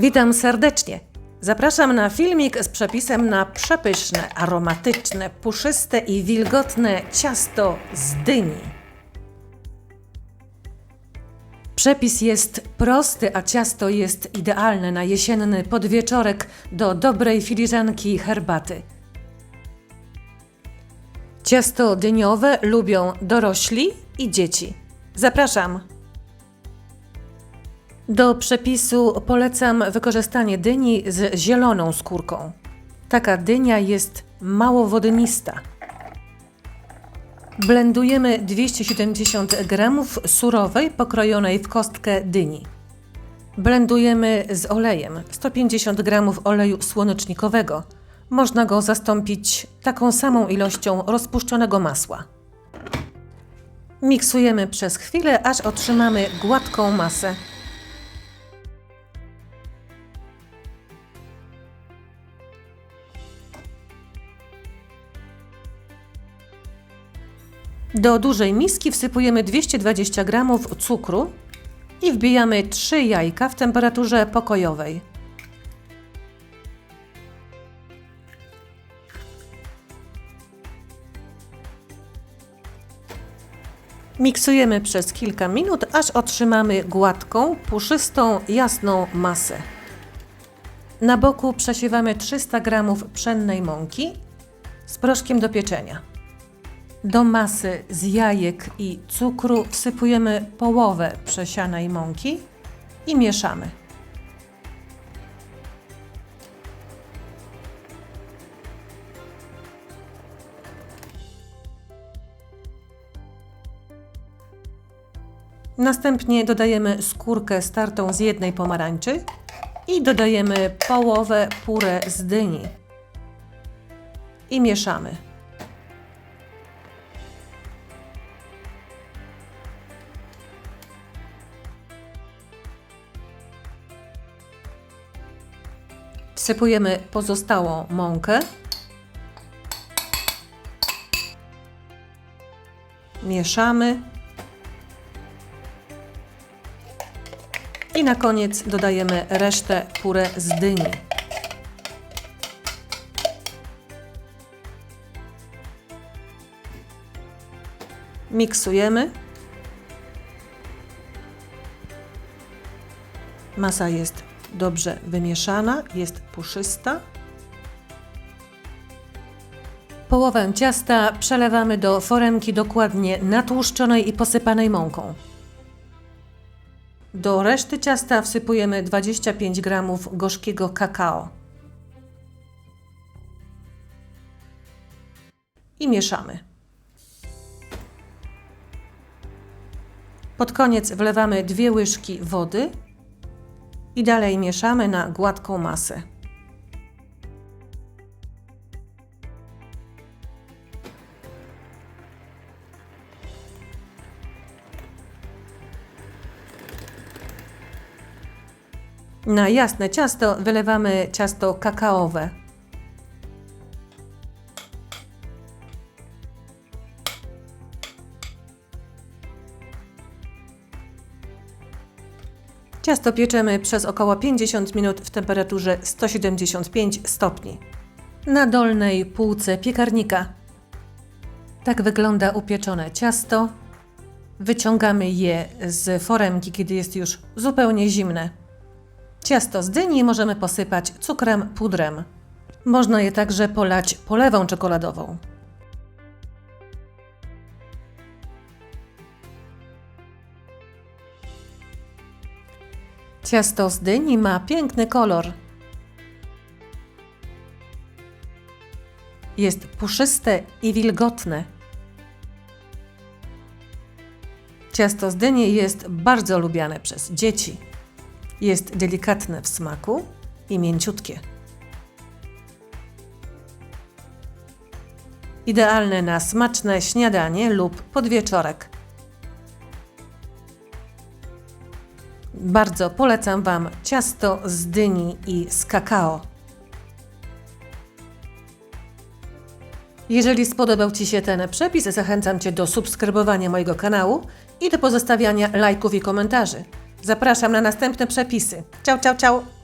Witam serdecznie. Zapraszam na filmik z przepisem na przepyszne, aromatyczne, puszyste i wilgotne ciasto z dyni. Przepis jest prosty, a ciasto jest idealne na jesienny podwieczorek do dobrej filiżanki herbaty. Ciasto dyniowe lubią dorośli i dzieci. Zapraszam. Do przepisu polecam wykorzystanie dyni z zieloną skórką. Taka dynia jest mało wodnista. Blendujemy 270 g surowej, pokrojonej w kostkę dyni. Blendujemy z olejem 150 g oleju słonecznikowego. Można go zastąpić taką samą ilością rozpuszczonego masła. Miksujemy przez chwilę, aż otrzymamy gładką masę. Do dużej miski wsypujemy 220 g cukru i wbijamy 3 jajka w temperaturze pokojowej. Miksujemy przez kilka minut, aż otrzymamy gładką, puszystą, jasną masę. Na boku przesiewamy 300 g pszennej mąki z proszkiem do pieczenia. Do masy z jajek i cukru wsypujemy połowę przesianej mąki i mieszamy. Następnie dodajemy skórkę startą z jednej pomarańczy i dodajemy połowę purę z dyni. I mieszamy. Wsypujemy pozostałą mąkę. Mieszamy. I na koniec dodajemy resztę purę z dyni. Miksujemy. Masa jest dobrze wymieszana, jest puszysta. Połowę ciasta przelewamy do foremki dokładnie natłuszczonej i posypanej mąką. Do reszty ciasta wsypujemy 25 g gorzkiego kakao. I mieszamy. Pod koniec wlewamy dwie łyżki wody i dalej mieszamy na gładką masę. Na jasne ciasto wylewamy ciasto kakaowe. Ciasto pieczemy przez około 50 minut w temperaturze 175 stopni. Na dolnej półce piekarnika. Tak wygląda upieczone ciasto. Wyciągamy je z foremki, kiedy jest już zupełnie zimne. Ciasto z dyni możemy posypać cukrem, pudrem. Można je także polać polewą czekoladową. Ciasto z dyni ma piękny kolor. Jest puszyste i wilgotne. Ciasto z dyni jest bardzo lubiane przez dzieci. Jest delikatne w smaku i mięciutkie. Idealne na smaczne śniadanie lub podwieczorek. Bardzo polecam Wam ciasto z dyni i z kakao. Jeżeli spodobał Ci się ten przepis, zachęcam Cię do subskrybowania mojego kanału i do pozostawiania lajków i komentarzy. Zapraszam na następne przepisy. Ciao, ciao, ciao!